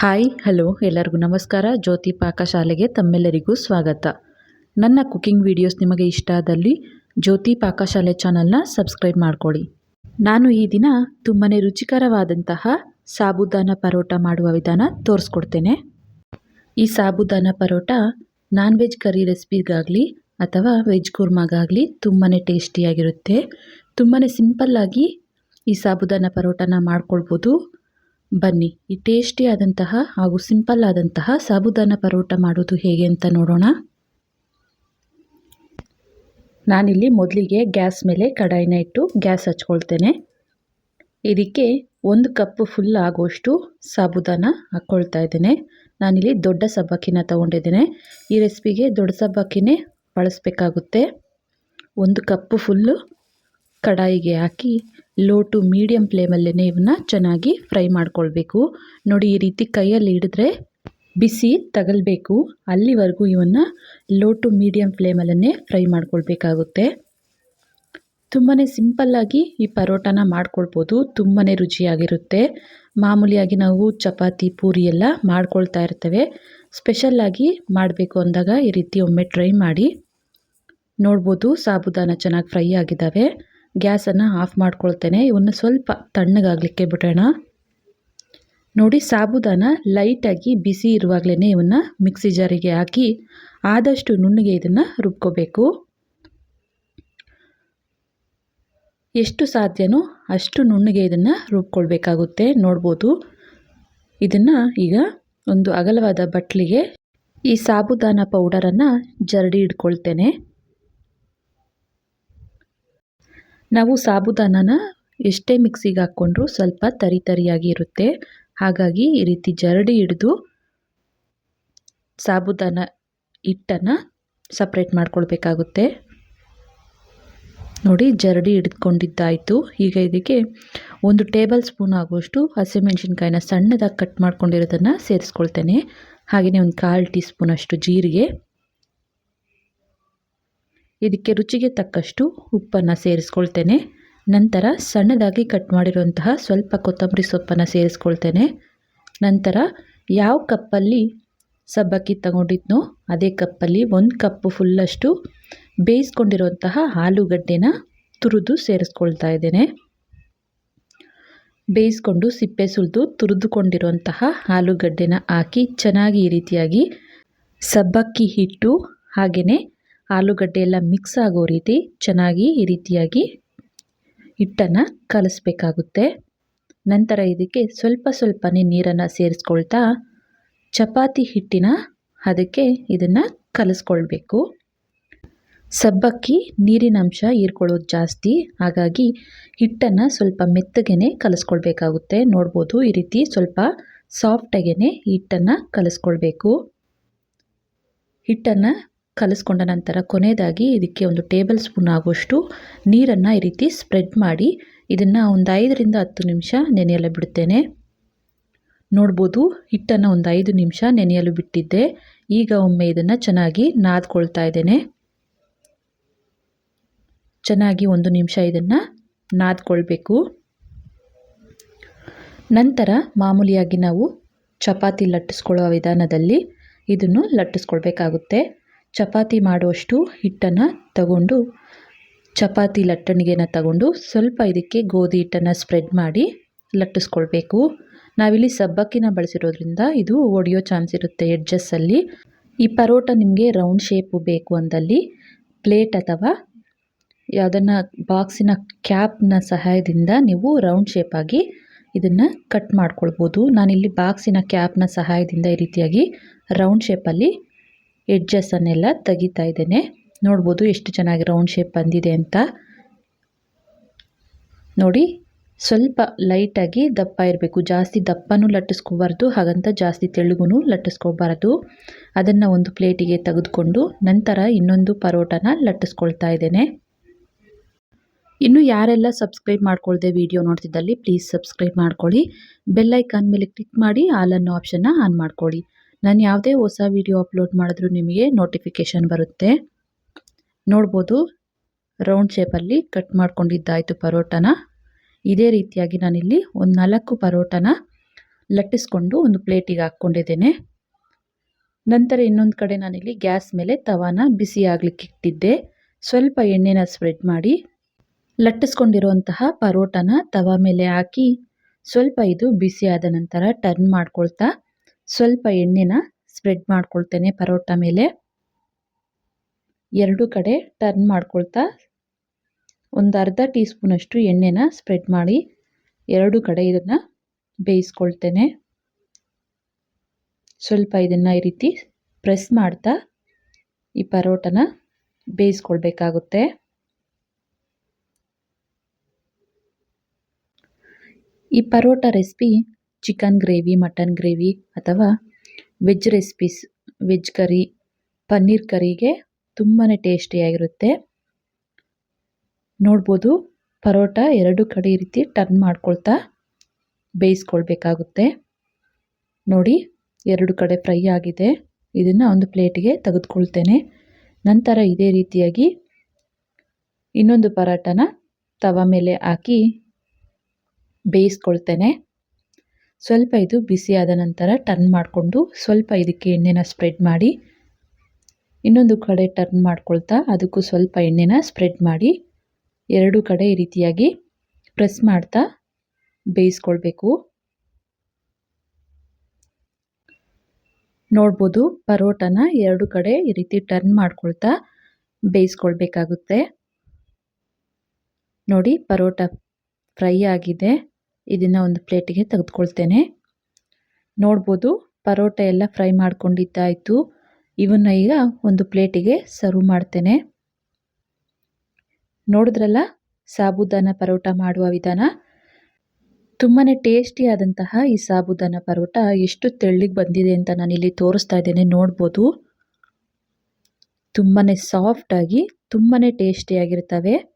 Hi, hello, ಎಲ್ಲರಿಗೂ ನಮಸ್ಕಾರ. ಜ್ಯೋತಿ ಪಾಕಶಾಲೆಗೆ ತಮ್ಮೆಲ್ಲರಿಗೂ ಸ್ವಾಗತ. ನನ್ನ ಕುಕಿಂಗ್ ವಿಡಿಯೋಸ್ ನಿಮಗೆ ಇಷ್ಟ ಆದಲ್ಲಿ ಜ್ಯೋತಿ ಪಾಕಶಾಲೆ ಚಾನಲ್ನ ಸಬ್ಸ್ಕ್ರೈಬ್ ಮಾಡ್ಕೊಳ್ಳಿ. ನಾನು ಈ ದಿನ ತುಂಬಾ ರುಚಿಕರವಾದಂತಹ ಸಾಬುದಾನ ಪರೋಟ ಮಾಡುವ ವಿಧಾನ ತೋರಿಸ್ಕೊಡ್ತೇನೆ. ಈ sabudana parotta non veg curry ರೆಸಿಪಿಗಾಗಲಿ ಅಥವಾ ವೆಜ್ ಕುರ್ಮಾಗಾಗಲಿ ತುಂಬಾ ಟೇಸ್ಟಿಯಾಗಿರುತ್ತೆ. ತುಂಬಾ ಸಿಂಪಲ್ಲಾಗಿ ಈ ಸಾಬುದಾನ ಪರೋಟನ ಮಾಡ್ಕೊಳ್ಬೋದು. ಬನ್ನಿ, ಈ ಟೇಸ್ಟಿ ಆದಂತಹ ಹಾಗೂ ಸಿಂಪಲ್ ಆದಂತಹ ಸಾಬುದಾನ ಪರೋಟ ಮಾಡೋದು ಹೇಗೆ ಅಂತ ನೋಡೋಣ. ನಾನಿಲ್ಲಿ ಮೊದಲಿಗೆ ಗ್ಯಾಸ್ ಮೇಲೆ ಕಡಾಯಿನ ಇಟ್ಟು ಗ್ಯಾಸ್ ಹಚ್ಕೊಳ್ತೇನೆ. ಇದಕ್ಕೆ ಒಂದು ಕಪ್ ಫುಲ್ ಆಗೋಷ್ಟು ಸಾಬುದಾನ ಹಾಕ್ಕೊಳ್ತಾ ಇದ್ದೇನೆ. ನಾನಿಲ್ಲಿ ದೊಡ್ಡ ಸಬ್ಬಕ್ಕಿನ ತಗೊಂಡಿದ್ದೇನೆ. ಈ ರೆಸಿಪಿಗೆ ದೊಡ್ಡ ಸಬ್ಬಕ್ಕಿನೇ ಬಳಸಬೇಕಾಗುತ್ತೆ. ಒಂದು ಕಪ್ಪು ಫುಲ್ಲು ಕಡಾಯಿಗೆ ಹಾಕಿ ಲೋ ಟು ಮೀಡಿಯಮ್ ಫ್ಲೇಮಲ್ಲೇ ಇವನ್ನ ಚೆನ್ನಾಗಿ ಫ್ರೈ ಮಾಡ್ಕೊಳ್ಬೇಕು. ನೋಡಿ ಈ ರೀತಿ ಕೈಯಲ್ಲಿ ಹಿಡಿದ್ರೆ ಬಿಸಿ ತಗಲ್ಬೇಕು. ಅಲ್ಲಿವರೆಗೂ ಇವನ್ನ ಲೋ ಟು ಮೀಡಿಯಮ್ ಫ್ಲೇಮಲ್ಲೇ ಫ್ರೈ ಮಾಡ್ಕೊಳ್ಬೇಕಾಗುತ್ತೆ. ತುಂಬಾ ಸಿಂಪಲ್ಲಾಗಿ ಈ ಪರೋಟಾನ ಮಾಡ್ಕೊಳ್ಬೋದು. ತುಂಬಾ ರುಚಿಯಾಗಿರುತ್ತೆ. ಮಾಮೂಲಿಯಾಗಿ ನಾವು ಚಪಾತಿ, ಪೂರಿ ಎಲ್ಲ ಮಾಡ್ಕೊಳ್ತಾ ಇರ್ತೇವೆ. ಸ್ಪೆಷಲ್ಲಾಗಿ ಮಾಡಬೇಕು ಅಂದಾಗ ಈ ರೀತಿ ಒಮ್ಮೆ ಟ್ರೈ ಮಾಡಿ ನೋಡ್ಬೋದು. ಸಾಬುದಾನ ಚೆನ್ನಾಗಿ ಫ್ರೈ ಆಗಿದ್ದಾವೆ. ಗ್ಯಾಸನ್ನು ಆಫ್ ಮಾಡ್ಕೊಳ್ತೇನೆ. ಇವನ್ನ ಸ್ವಲ್ಪ ತಣ್ಣಗಾಗಲಿಕ್ಕೆ ಬಿಡೋಣ. ನೋಡಿ, ಸಾಬುದಾನ ಲೈಟಾಗಿ ಬಿಸಿ ಇರುವಾಗಲೇ ಇವನ್ನ ಮಿಕ್ಸಿ ಜಾರಿಗೆ ಹಾಕಿ ಆದಷ್ಟು ನುಣ್ಣಗೆ ಇದನ್ನು ರುಬ್ಕೋಬೇಕು. ಎಷ್ಟು ಸಾಧ್ಯನೋ ಅಷ್ಟು ನುಣ್ಣಗೆ ಇದನ್ನು ರುಬ್ಕೊಳ್ಬೇಕಾಗುತ್ತೆ. ನೋಡ್ಬೋದು. ಇದನ್ನು ಈಗ ಒಂದು ಅಗಲವಾದ ಬಟ್ಲಿಗೆ ಈ ಸಾಬುದಾನ ಪೌಡರನ್ನು ಜರಡಿ ಇಟ್ಕೊಳ್ತೇನೆ. ನಾವು ಸಾಬುದಾನನ ಎಷ್ಟೇ ಮಿಕ್ಸಿಗೆ ಹಾಕ್ಕೊಂಡ್ರೂ ಸ್ವಲ್ಪ ತರಿ ತರಿಯಾಗಿ ಇರುತ್ತೆ. ಹಾಗಾಗಿ ಈ ರೀತಿ ಜರಡಿ ಹಿಡಿದು ಸಾಬುದಾನ ಹಿಟ್ಟನ್ನು ಸಪ್ರೇಟ್ ಮಾಡ್ಕೊಳ್ಬೇಕಾಗುತ್ತೆ. ನೋಡಿ ಜರಡಿ ಹಿಡಿದುಕೊಂಡಿದ್ದಾಯಿತು ಈಗ ಇದಕ್ಕೆ ಒಂದು ಟೇಬಲ್ ಸ್ಪೂನ್ ಆಗುವಷ್ಟು ಹಸಿಮೆಣಸಿನ್ಕಾಯಿನ ಸಣ್ಣದಾಗಿ ಕಟ್ ಮಾಡ್ಕೊಂಡಿರೋದನ್ನು ಸೇರಿಸ್ಕೊಳ್ತೇನೆ. ಹಾಗೆಯೇ ಒಂದು ಕಾಲು ಟೀ ಸ್ಪೂನಷ್ಟು ಜೀರಿಗೆ. ಇದಕ್ಕೆ ರುಚಿಗೆ ತಕ್ಕಷ್ಟು ಉಪ್ಪನ್ನು ಸೇರಿಸ್ಕೊಳ್ತೇನೆ. ನಂತರ ಸಣ್ಣದಾಗಿ ಕಟ್ ಮಾಡಿರುವಂತಹ ಸ್ವಲ್ಪ ಕೊತ್ತಂಬರಿ ಸೊಪ್ಪನ್ನು ಸೇರಿಸ್ಕೊಳ್ತೇನೆ. ನಂತರ ಯಾವ ಕಪ್ಪಲ್ಲಿ ಸಬ್ಬಕ್ಕಿ ತಗೊಂಡಿದ್ನೋ ಅದೇ ಕಪ್ಪಲ್ಲಿ ಒಂದು ಕಪ್ಪು ಫುಲ್ಲಷ್ಟು ಬೇಯಿಸ್ಕೊಂಡಿರುವಂತಹ ಆಲೂಗಡ್ಡೆನ ತುರಿದು ಸೇರಿಸ್ಕೊಳ್ತಾ ಇದ್ದೇನೆ. ಬೇಯಿಸ್ಕೊಂಡು ಸಿಪ್ಪೆ ಸುಲಿದು ತುರಿದುಕೊಂಡಿರುವಂತಹ ಆಲೂಗಡ್ಡೆನ ಹಾಕಿ ಚೆನ್ನಾಗಿ ಈ ರೀತಿಯಾಗಿ ಸಬ್ಬಕ್ಕಿ ಹಿಟ್ಟು ಹಾಗೆಯೇ ಆಲೂಗಡ್ಡೆ ಎಲ್ಲ ಮಿಕ್ಸ್ ಆಗೋ ರೀತಿ ಚೆನ್ನಾಗಿ ಈ ರೀತಿಯಾಗಿ ಹಿಟ್ಟನ್ನು ಕಲಿಸ್ಬೇಕಾಗುತ್ತೆ. ನಂತರ ಇದಕ್ಕೆ ಸ್ವಲ್ಪ ಸ್ವಲ್ಪನೇ ನೀರನ್ನು ಸೇರಿಸ್ಕೊಳ್ತಾ ಚಪಾತಿ ಹಿಟ್ಟಿನ ಅದಕ್ಕೆ ಇದನ್ನು ಕಲಿಸ್ಕೊಳ್ಬೇಕು. ಸಬ್ಬಕ್ಕಿ ನೀರಿನ ಅಂಶ ಹೀರ್ಕೊಳ್ಳೋದು ಜಾಸ್ತಿ, ಹಾಗಾಗಿ ಹಿಟ್ಟನ್ನು ಸ್ವಲ್ಪ ಮೆತ್ತಗೆ ಕಲಿಸ್ಕೊಳ್ಬೇಕಾಗುತ್ತೆ. ನೋಡ್ಬೋದು ಈ ರೀತಿ ಸ್ವಲ್ಪ ಸಾಫ್ಟಾಗೇ ಹಿಟ್ಟನ್ನು ಕಲಿಸ್ಕೊಳ್ಬೇಕು. ಹಿಟ್ಟನ್ನು ಕಲಿಸ್ಕೊಂಡ ನಂತರ ಕೊನೆಯದಾಗಿ ಇದಕ್ಕೆ ಒಂದು ಟೇಬಲ್ ಸ್ಪೂನ್ ಆಗುವಷ್ಟು ನೀರನ್ನು ಈ ರೀತಿ ಸ್ಪ್ರೆಡ್ ಮಾಡಿ ಇದನ್ನು ಒಂದು ಐದರಿಂದ ಹತ್ತು ನಿಮಿಷ ನೆನೆಯಲು ಬಿಡುತ್ತೇನೆ. ನೋಡ್ಬೋದು, ಹಿಟ್ಟನ್ನು ಒಂದು ಐದು ನಿಮಿಷ ನೆನೆಯಲು ಬಿಟ್ಟಿದ್ದೆ. ಈಗ ಒಮ್ಮೆ ಇದನ್ನು ಚೆನ್ನಾಗಿ ನಾದ್ಕೊಳ್ತಾ ಇದ್ದೇನೆ. ಚೆನ್ನಾಗಿ ಒಂದು ನಿಮಿಷ ಇದನ್ನು ನಾದ್ಕೊಳ್ಬೇಕು. ನಂತರ ಮಾಮೂಲಿಯಾಗಿ ನಾವು ಚಪಾತಿ ಲಟ್ಟಿಸ್ಕೊಳ್ಳೋ ವಿಧಾನದಲ್ಲಿ ಇದನ್ನು ಲಟ್ಟಿಸ್ಕೊಳ್ಬೇಕಾಗುತ್ತೆ. ಚಪಾತಿ ಮಾಡುವಷ್ಟು ಹಿಟ್ಟನ್ನು ತಗೊಂಡು, ಚಪಾತಿ ಲಟ್ಟಣಿಗೆನ ತಗೊಂಡು ಸ್ವಲ್ಪ ಇದಕ್ಕೆ ಗೋಧಿ ಹಿಟ್ಟನ್ನು ಸ್ಪ್ರೆಡ್ ಮಾಡಿ ಲಟ್ಟಿಸ್ಕೊಳ್ಬೇಕು. ನಾವಿಲ್ಲಿ ಸಬ್ಬಕ್ಕಿನ ಬಳಸಿರೋದ್ರಿಂದ ಇದು ಒಡೆಯೋ ಚಾನ್ಸ್ ಇರುತ್ತೆ ಎಡ್ಜಸ್ಸಲ್ಲಿ ಈ ಪರೋಟ ನಿಮಗೆ ರೌಂಡ್ ಶೇಪು ಬೇಕು ಅಂದಲ್ಲಿ ಪ್ಲೇಟ್ ಅಥವಾ ಯಾವುದನ್ನು ಬಾಕ್ಸಿನ ಕ್ಯಾಪ್ನ ಸಹಾಯದಿಂದ ನೀವು ರೌಂಡ್ ಶೇಪಾಗಿ ಇದನ್ನು ಕಟ್ ಮಾಡ್ಕೊಳ್ಬೋದು. ನಾನಿಲ್ಲಿ ಬಾಕ್ಸಿನ ಕ್ಯಾಪ್ನ ಸಹಾಯದಿಂದ ಈ ರೀತಿಯಾಗಿ ರೌಂಡ್ ಶೇಪಲ್ಲಿ ಎಡ್ಜಸ್ಸನ್ನೆಲ್ಲ ತೆಗಿತಾ ಇದ್ದೇನೆ. ನೋಡ್ಬೋದು ಎಷ್ಟು ಚೆನ್ನಾಗಿ ರೌಂಡ್ ಶೇಪ್ ಬಂದಿದೆ ಅಂತ. ನೋಡಿ, ಸ್ವಲ್ಪ ಲೈಟಾಗಿ ದಪ್ಪ ಇರಬೇಕು. ಜಾಸ್ತಿ ದಪ್ಪನೂ ಲಟ್ಟಿಸ್ಕೋಬಾರ್ದು, ಹಾಗಂತ ಜಾಸ್ತಿ ತೆಳುಗೂ ಲಟ್ಟಿಸ್ಕೋಬಾರ್ದು. ಅದನ್ನು ಒಂದು ಪ್ಲೇಟಿಗೆ ತೆಗೆದುಕೊಂಡು ನಂತರ ಇನ್ನೊಂದು ಪರೋಟನ ಲಟ್ಟಿಸ್ಕೊಳ್ತಾ ಇದ್ದೇನೆ. ಇನ್ನು ಯಾರೆಲ್ಲ ಸಬ್ಸ್ಕ್ರೈಬ್ ಮಾಡ್ಕೊಳ್ದೆ ವಿಡಿಯೋ ನೋಡ್ತಿದ್ದಲ್ಲಿ ಪ್ಲೀಸ್ ಸಬ್ಸ್ಕ್ರೈಬ್ ಮಾಡ್ಕೊಳ್ಳಿ. ಬೆಲ್ಲೈಕಾನ್ ಮೇಲೆ ಕ್ಲಿಕ್ ಮಾಡಿ ಆಲ್ ಅನ್ನೋ ಆಪ್ಷನ್ನ ಆನ್ ಮಾಡ್ಕೊಳ್ಳಿ. ನಾನು ಯಾವುದೇ ಹೊಸ ವಿಡಿಯೋ ಅಪ್ಲೋಡ್ ಮಾಡಿದ್ರೂ ನಿಮಗೆ ನೋಟಿಫಿಕೇಷನ್ ಬರುತ್ತೆ. ನೋಡ್ಬೋದು ರೌಂಡ್ ಶೇಪಲ್ಲಿ ಕಟ್ ಮಾಡ್ಕೊಂಡಿದ್ದಾಯಿತು ಪರೋಟನ. ಇದೇ ರೀತಿಯಾಗಿ ನಾನಿಲ್ಲಿ ಒಂದು ನಾಲ್ಕು ಪರೋಟನ ಲಟ್ಟಿಸ್ಕೊಂಡು ಒಂದು ಪ್ಲೇಟಿಗೆ ಹಾಕ್ಕೊಂಡಿದ್ದೇನೆ. ನಂತರ ಇನ್ನೊಂದು ಕಡೆ ನಾನಿಲ್ಲಿ ಗ್ಯಾಸ್ ಮೇಲೆ ತವಾನ ಬಿಸಿ ಆಗ್ಲಿಕ್ಕೆ ಇಟ್ಟಿದ್ದೆ. ಸ್ವಲ್ಪ ಎಣ್ಣೆನ ಸ್ಪ್ರೆಡ್ ಮಾಡಿ ಲಟ್ಟಿಸ್ಕೊಂಡಿರುವಂತಹ ಪರೋಟನ ತವಾ ಮೇಲೆ ಹಾಕಿ ಸ್ವಲ್ಪ ಇದು ಬಿಸಿ ಆದ ನಂತರ ಟರ್ನ್ ಮಾಡ್ಕೊಳ್ತಾ ಸ್ವಲ್ಪ ಎಣ್ಣೆನ ಸ್ಪ್ರೆಡ್ ಮಾಡ್ಕೊಳ್ತೇನೆ ಪರೋಟ ಮೇಲೆ. ಎರಡು ಕಡೆ ಟರ್ನ್ ಮಾಡ್ಕೊಳ್ತಾ ಒಂದು ಅರ್ಧ ಟೀ ಸ್ಪೂನಷ್ಟು ಎಣ್ಣೆನ ಸ್ಪ್ರೆಡ್ ಮಾಡಿ ಎರಡು ಕಡೆ ಇದನ್ನು ಬೇಯಿಸ್ಕೊಳ್ತೇನೆ. ಸ್ವಲ್ಪ ಇದನ್ನು ಈ ರೀತಿ ಪ್ರೆಸ್ ಮಾಡ್ತಾ ಈ ಪರೋಟನ ಬೇಯಿಸ್ಕೊಳ್ಬೇಕಾಗುತ್ತೆ. ಈ parotta recipe chicken gravy, mutton gravy ಅಥವಾ veg recipes, veg curry, paneer ಕರಿಗೆ ತುಂಬಾ ಟೇಸ್ಟಿಯಾಗಿರುತ್ತೆ. ನೋಡ್ಬೋದು, ಪರೋಟ ಎರಡು ಕಡೆ ರೀತಿ ಟರ್ನ್ ಮಾಡ್ಕೊಳ್ತಾ ಬೇಯಿಸ್ಕೊಳ್ಬೇಕಾಗುತ್ತೆ. ನೋಡಿ, ಎರಡು ಕಡೆ ಫ್ರೈ ಆಗಿದೆ. ಇದನ್ನು ಒಂದು ಪ್ಲೇಟಿಗೆ ತೆಗೆದುಕೊಳ್ತೇನೆ. ನಂತರ ಇದೇ ರೀತಿಯಾಗಿ ಇನ್ನೊಂದು ಪರೋಟನ ತವ ಮೇಲೆ ಹಾಕಿ ಬೇಯಿಸ್ಕೊಳ್ತೇನೆ. ಸ್ವಲ್ಪ ಇದು ಬಿಸಿಯಾದ ನಂತರ ಟರ್ನ್ ಮಾಡಿಕೊಂಡು ಸ್ವಲ್ಪ ಇದಕ್ಕೆ ಎಣ್ಣೆನ ಸ್ಪ್ರೆಡ್ ಮಾಡಿ, ಇನ್ನೊಂದು ಕಡೆ ಟರ್ನ್ ಮಾಡ್ಕೊಳ್ತಾ ಅದಕ್ಕೂ ಸ್ವಲ್ಪ ಎಣ್ಣೆನ ಸ್ಪ್ರೆಡ್ ಮಾಡಿ, ಎರಡು ಕಡೆ ಈ ರೀತಿಯಾಗಿ ಪ್ರೆಸ್ ಮಾಡ್ತಾ ಬೇಯಿಸ್ಕೊಳ್ಬೇಕು. ನೋಡ್ಬೋದು ಪರೋಟನ ಎರಡು ಕಡೆ ಈ ರೀತಿ ಟರ್ನ್ ಮಾಡ್ಕೊಳ್ತಾ ಬೇಯಿಸ್ಕೊಳ್ಬೇಕಾಗುತ್ತೆ. ನೋಡಿ ಪರೋಟ ಫ್ರೈ ಆಗಿದೆ. ಇದನ್ನು ಒಂದು ಪ್ಲೇಟಿಗೆ ತೆಗೆದುಕೊಳ್ತೇನೆ. ನೋಡ್ಬೋದು, ಪರೋಟ ಎಲ್ಲ ಫ್ರೈ ಮಾಡ್ಕೊಂಡಿದ್ದಾಯಿತು. ಇವನ್ನ ಈಗ ಒಂದು ಪ್ಲೇಟಿಗೆ ಸರ್ವ್ ಮಾಡ್ತೇನೆ. ನೋಡಿದ್ರಲ್ಲ, ಸಾಬುದಾನ ಪರೋಟ ಮಾಡುವ ವಿಧಾನ? ತುಂಬಾ ಟೇಸ್ಟಿಯಾದಂತಹ ಈ ಸಾಬುದಾನ ಪರೋಟ ಎಷ್ಟು ತೆಳ್ಳಿಗೆ ಬಂದಿದೆ ಅಂತ ನಾನಿಲ್ಲಿ ತೋರಿಸ್ತಾ ಇದ್ದೇನೆ, ನೋಡ್ಬೋದು. ತುಂಬಾ ಸಾಫ್ಟಾಗಿ ತುಂಬಾ ಟೇಸ್ಟಿಯಾಗಿರ್ತವೆ.